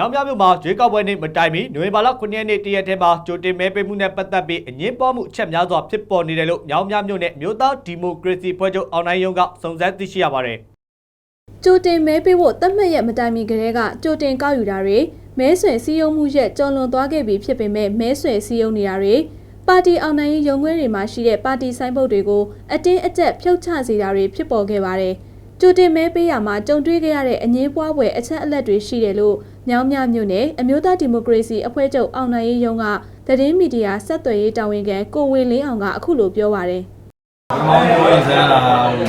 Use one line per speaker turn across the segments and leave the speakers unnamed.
မြောင်မြမြို့မှာရွေးကောက်ပွဲနေ့မတိုင်မီနိုဝင်ဘာလ9ရက်နေ့တရက်ထဲမှာကြိုတင်မဲပေးမှုနဲ့ပတ်သက်ပြီးအငင်းပွားမှုအချက်များစွာဖြစ်ပေါ်နေတယ်လို့မြောင်မြမြို့နယ်မြို့သားဒီမိုကရေစီဖွဲ့ချုပ်အောင်နိုင်ရုံးကစုံစမ်းသိရှိရပါတယ်
ကြိုတင်မဲပေးဖို့တတ်မှတ်ရက်မတိုင်မီကတည်းကကြိုတင်ကောက်ယူတာတွေမဲဆွယ်စည်းရုံးမှုရက်ကျော်လွန်သွားခဲ့ပြီဖြစ်ပေမဲ့မဲဆွယ်စည်းရုံးနေတာတွေပါတီအောင်နိုင်ရေးရုံခွဲတွေမှာရှိတဲ့ပါတီဆိုင်ဘုတ်တွေကိုအတင်းအကျပ်ဖြုတ်ချစေတာတွေဖြစ်ပေါ်ခဲ့ပါတယ်။ ကြိုတင်မဲပေးရမှာကြုံတွေ့ခဲ့ရတဲ့အငင်းပွားပွဲအချက်အလက်တွေရှိတယ်လို့မြောင်းမြမြို့နယ်အမျိုးသားဒီမိုကရေစီအဖွဲ့ချုပ်အောင်နိုင်ရေးရုံးကသတင်းမီဒီယာဆက်သွယ်ရေးတာဝန်ခံကိုဝေလင်းအောင်ကအခုလိုပြောပါတယ်။
ပထမဆုံးရင်စားတာ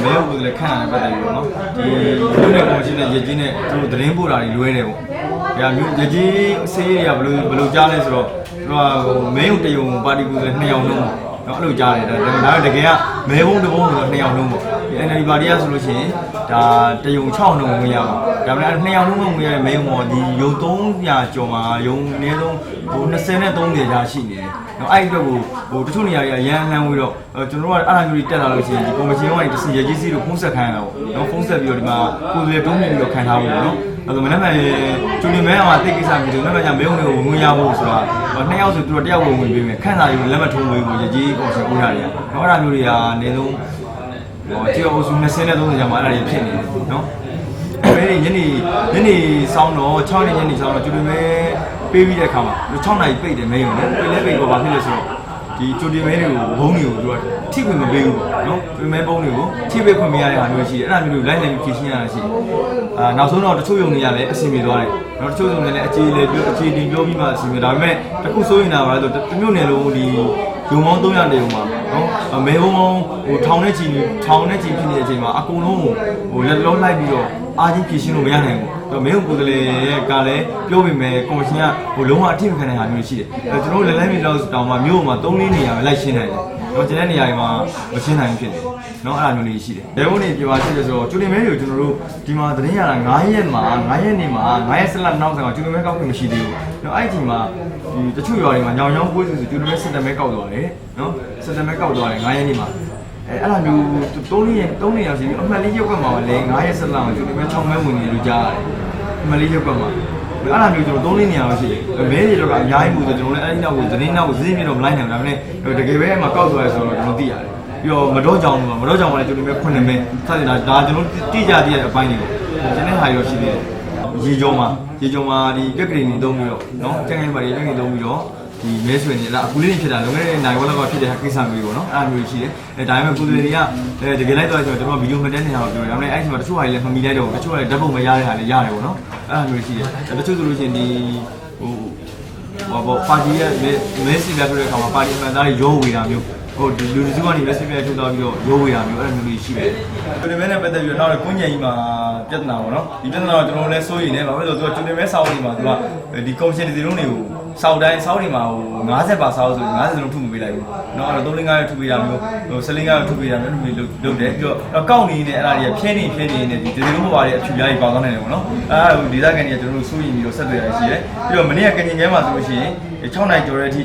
မဲဟုတ်ကလေးခန့်ရတယ်ပတ်တယ်ပြီးတော့နော်ဒီလူနဲ့ကော်မရှင်နဲ့ရကြီးနဲ့သူတို့သတင်းပို့တာတွေလွဲတယ်ပေါ့။ဒါမျိုးရကြီးဆေးတွေကဘယ်လိုဘယ်လိုကြားလဲဆိုတော့သူကဟိုမဲဟုတ်တယုံပါတီကူဆိုနှစ်ယောက်လုံးပေါ့။ နော်အဲ့လိုကြားတယ်ဒါဒါတကယ်ကမဲဘုံတစ်ဘုံဆိုတော့နှစ်ယောက်လုံးပေါ့။ဒီ NLD ပါတီကဆိုလို့ရှိရင်ဒါတယုံ6လုံးဝင်ရပါဒါပေမဲ့နှစ်ယောက်လုံးဝင်ရတဲ့မဲဘုံပေါ့ဒီယုံ300ကျော်မှာယုံအနည်းဆုံးဟို20နဲ့30ကြာရှိနေတယ်။နော်အဲ့ဒီအတွက်ကိုဟိုတချို့နေရာတွေကရန်လှမ်းပြီးတော့ကျွန်တော်တို့ကအဲ့ဒါမျိုးတွေတက်လာလို့ရှိရင်ဒီကော်မရှင်ကနေတစင်ရကြီးစီတို့ဖုန်းဆက်ခိုင်းရတာပေါ့နော်ဖုန်းဆက်ပြီးတော့ဒီမှာကိုယ်လေတုံးမြင်ပြီးတော့ခံထားဖို့ပေါ့နော်အဲ့ဒါမနေ့မှကျူလီမဲအောင်တိတ်ကိစ္စမျိုးတွေမနေ့မှမဲုံတွေကိုဝင်ရဖို့ဆိုတာနှစ်ယောက်ဆိုသူတို့တယောက်ဝင်ဝင်ပေးမယ်ခန့်စာယူလက်မထုံးဝင်ဖို့ရကြီးကော်မရှင်ဦးရတယ်နော်အဲ့ဒါမျိုးတွေကနေလုံးဟိုတီအိုဆူ20နဲ့30ကြာမှအဲ့ဒါတွေဖြစ်နေတယ်နော်မဲညနေညနေစောင်းတော့6နှစ်ညနေစောင်းတော့ကျူလီမဲပေးပြီးတဲ့အခါမှာ6နာရီပိတ်တယ်မဲရုံနဲ့ပိတ်လဲပိတ်တော့ဘာဖြစ်လဲဆိုတော့ ဒီကြိုတင်မဲတွေကိုဘုံတွေကိုသူကထိခွင့်မပေးဘူးပေါ့နော်ကြိုတင်မဲဘုံတွေကိုထိပေးခွင့်မရတဲ့ဟာမျိုးရှိတယ်အဲ့ဒါမျိုးတွေလိုက်လိုက်ပြီးဖြည့်ရှင်းရတာရှိတယ်အာနောက်ဆုံးတော့တချို့ယုံနေရလဲအဆင်ပြေသွားတယ်နော်တချို့ယုံနေလဲအခြေလေပြောအခြေတင်ပြောပြီးမှအဆင်ပြေဒါပေမဲ့တခုစိုးရင်တာပါလဲဆိုတမျိုးနယ်လုံးဒီယုံမောင်း300နေုံမှာနော်မဲဘုံဟိုထောင်နဲ့ချီထောင်နဲ့ချီဖြစ်နေတဲ့အချိန်မှာအကုန်လုံးဟိုလက်လုံးလိုက်ပြီးတော့အားကြီးဖြည့်ရှင်းလို့မရနိုင်ဘူး တော့မင်းတို့ကိုယ်တလေကလည်းပြောပေမဲ့ကော်မရှင်ကဟိုလုံးဝအထိမခံနိုင်တာမျိုးရှိတယ်အဲကျွန်တော်တို့လည်းလည်းမီလောက်တောင်မှမြို့မှာ၃လေးနေရာပဲလိုက်ရှင်းနိုင်တယ်တော့ကျန်တဲ့နေရာတွေမှာမရှင်းနိုင်ဖြစ်တယ်နော်အဲ့လိုမျိုးလေးရှိတယ်ဘယ်ဘုံနေပြပါရှိလဲဆိုတော့ကျူလင်မဲတွေကိုကျွန်တော်တို့ဒီမှာသတင်းရတာ9ရက်မှာ9ရက်နေမှာ9ရက်ဆက်လက်နောက်ဆက်မှာကျူလင်မဲကောက်ခွင့်မရှိသေးဘူးနော်အဲ့ဒီချိန်မှာဒီတချို့ရွာတွေမှာညောင်ညောင်းပွေးဆိုဆိုကျူလင်မဲဆက်တမဲကောက်သွားတယ်နော်ဆက်တမဲကောက်သွားတယ်9ရက်နေမှာအဲအဲ့လိုမျိုး3ရက်3ရက်ရှိပြီးအမှန်လေးရုပ်ကမှာလည်း9ရက်ဆက်လက်မှာကျူလင်မဲ6မဲဝင်နေလို့ကြားရတယ် မှတ်လေးရုပ်ကမှာအဲ့လိုမျိုးကျွန်တော်သုံးလေးနေရာလို့ရှိတယ်။မဲတွေတော့ကအများကြီးမှုဆိုကျွန်တော်လည်းအဲ့ဒီနောက်ကိုသတင်းနောက်ကိုဈေးမြင့်တော့မလိုက်နိုင်ဘူးဒါပေမဲ့တကယ်ပဲအမှကောက်သွားရဆိုတော့ကျွန်တော်သိရတယ်။ပြီးတော့မတော့ကြောင်လို့မတော့ကြောင်ကလည်းကျွန်တော်ပဲခွန်းနေမယ်စသဖြင့်ဒါဒါကျွန်တော်တိကျတည်တဲ့အပိုင်းတွေကိုကျွန်တော်ဟာရောရှိသေးတယ်ရေကြောမှာရေကြောမှာဒီကက်ကလေးနေသုံးပြီးတော့နော်ကျန်ငယ်ပါတွေကျန်ငယ်သုံးပြီးတော့ ဒီမဲဆွေနေလားအခုလေးဖြစ်တာလွန်ခဲ့တဲ့နိုင်ဝက်လောက်ကဖြစ်တဲ့ကိစ္စမျိုးပေါ့နော်အဲ့လိုမျိုးရှိတယ်အဲဒါပေမဲ့ကိုယ်တွေတွေကအဲတကယ်လိုက်တော့ဆိုတော့ကျွန်တော်ဗီဒီယိုမတက်နေတာကိုပြောတယ်ဒါပေမဲ့အဲ့ဒီမှာတချို့ဟာတွေလည်းမမီလိုက်တော့ဘူးတချို့ဟာတွေဓာတ်ပုံမရတဲ့ဟာတွေရတယ်ပေါ့နော်အဲ့လိုမျိုးရှိတယ်တချို့ဆိုလို့ရှိရင်ဒီဟိုဟောပေါ့ပါတီရဲ့မဲစီပြပြတဲ့အခါမှာပါတီမှန်သားတွေရောဝေတာမျိုးဟိုဒီလူစုကနေ recipe ထုတ်တော့ပြီးတော့ရိုးဝေးတာမျိုးအဲ့လိုမျိုးလေးရှိတယ်။ကျွတင်မဲနဲ့ပတ်သက်ပြီးတော့နောက်ကွန်ညင်ကြီးမှာပြဿနာပေါ့နော်။ဒီပြဿနာတော့ကျွန်တော်လည်းစိုးရိမ်နေ။ဘာဖြစ်လို့လဲဆိုတော့ကျွတင်မဲစောင်းနေမှာသူကဒီ commission ဒီလုံးတွေကို စောက်တိုင်းစောက်တွေမှာဟို90ပါစောက်ဆိုရင်90လုံးထုမပေးလိုက်ဘူး။နော်အဲ့တော့3လင်း9ရထုပေးတာမျိုးဟို10လင်း9ရထုပေးတာမျိုးမျိုးလုပ်တယ်ပြီးတော့ကောက်နေနေအဲ့ဒါတွေကဖြဲနေဖြဲနေနေဒီဒီလုံးဘွားတွေအဖြူကြီးပါသွားနိုင်တယ်ပေါ့နော်။အဲ့ဒါဟိုဒေသခံတွေကကျွန်တော်တို့စိုးရိမ်ပြီးတော့ဆက်သွယ်ရရှိတယ်။ပြီးတော့မနေ့ကကညင်ကျဲမှာဆိုလို့ရှိရင်6နိုင်ကျော်တဲ့အထိ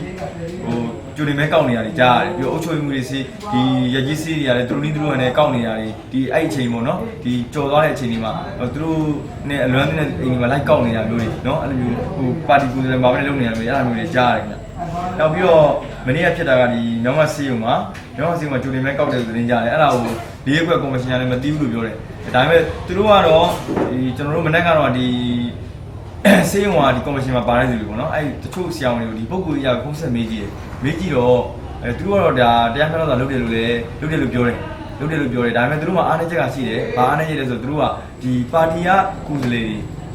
ဟို ကျူနေမဲကောက်နေရတယ်ကြားရတယ်ပြီးတော့အုပ်ချုပ်မှုတွေစီဒီရကြီးစီးတွေရတယ်သူတို့နည်းသူတို့နဲ့ကောက်နေရတယ်ဒီအဲ့အချိန်ပေါ့နော်ဒီကြော်သွားတဲ့အချိန်တွေမှာသူတို့နဲ့အလွမ်းတဲ့အိမ်တွေမှာလိုက်ကောက်နေတာမျိုးတွေနော်အဲ့လိုမျိုးဟိုပါတီကူတွေမှာပဲလုပ်နေရမျိုးအဲ့လိုမျိုးတွေကြားရတယ်ခင်ဗျနောက်ပြီးတော့မနေ့ကဖြစ်တာကဒီမြောင်းမစီးုံမှာမြောင်းမစီးုံမှာကျူနေမဲကောက်တဲ့သတင်းကြားတယ်အဲ့ဒါကိုလေးခွက်ကော်မရှင်ကလည်းမသိဘူးလို့ပြောတယ်ဒါပေမဲ့သူတို့ကတော့ဒီကျွန်တော်တို့မနေ့ကတော့ဒီ စေးရုံကဒီကော်မရှင်မှာပါတဲ့သူတွေပေါ့နော်အဲ့တချို့ဆရာဝန်တွေကိုဒီပုဂ္ဂိုလ်ကြီးကဖုန်းဆက်မေးကြည့်တယ်မေးကြည့်တော့အဲသူတို့ကတော့ဒါတရားမျှတတာလုပ်တယ်လို့လည်းလုပ်တယ်လို့ပြောတယ်လုပ်တယ်လို့ပြောတယ်ဒါပေမဲ့သူတို့ကအားနည်းချက်ကရှိတယ်ဘာအားနည်းချက်လဲဆိုတော့သူတို့ကဒီပါတီကကုသလေ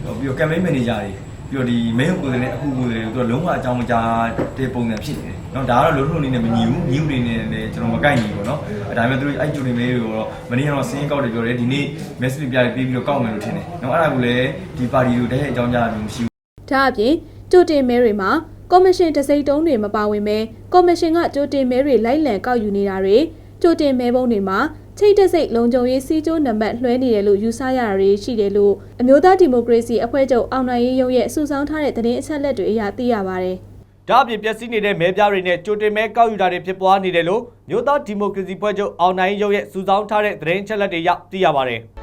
တွေပြီးတော့ campaign manager တွေ ပြီးတော့ဒီ main ကိုယ်စားလှယ်အခုကိုယ်စားလှယ်တွေသူကလုံးဝအကြောင်းမကြားတဲ့ပုံစံဖြစ်နေတယ်เนาะဒါကတော့လုံးလုံးလေးနဲ့မညီဘူးညီဦးတွေနဲ့လည်းကျွန်တော်မကိုက်ညီဘူးပေါ့เนาะဒါပေမဲ့သူတို့အဲ့ဂျူနေမေးတွေကိုတော့မနေ့ကတော့စင်းကောက်တယ်ပြောတယ်ဒီနေ့ message ပြပြီးပြီးတော့ကောက်မယ်လို့ထင်တယ်เนาะအဲ့ဒါကိုလည်းဒီပါတီတို့တည်းရဲ့အကြောင်းကြားတာမျိုးမရှိဘူး
ဒါအပြင်ကြိုတင်မဲတွေမှာကော်မရှင်တစိမ့်တုံးတွေမပါဝင်ပဲကော်မရှင်ကကြိုတင်မဲတွေလိုက်လံကောက်ယူနေတာတွေကြိုတင်မဲပုံးတွေမှာ ချိတ်တစိမ့်လုံခြုံရေးစီးကျိုးနံပါတ်လွှဲနေတယ်လို့ယူဆရတာတွေရှိတယ်လို့အမျိုးသားဒီမိုကရေစီအဖွဲ့ချုပ်အောင်နိုင်ရေးရုံးရဲ့စုဆောင်းထားတဲ့သတင်းအချက်အလက်တွေအရသိရပါတယ်။
ဒါအပြင်ပျက်စီးနေတဲ့မဲပြားတွေနဲ့ကြိုတင်မဲကောက်ယူတာတွေဖြစ်ပွားနေတယ်လို့မြို့သားဒီမိုကရေစီဖွဲ့ချုပ်အောင်နိုင်ရုပ်ရဲ့စုဆောင်းထားတဲ့သတင်းအချက်အလက်တွေရသိရပါတယ်။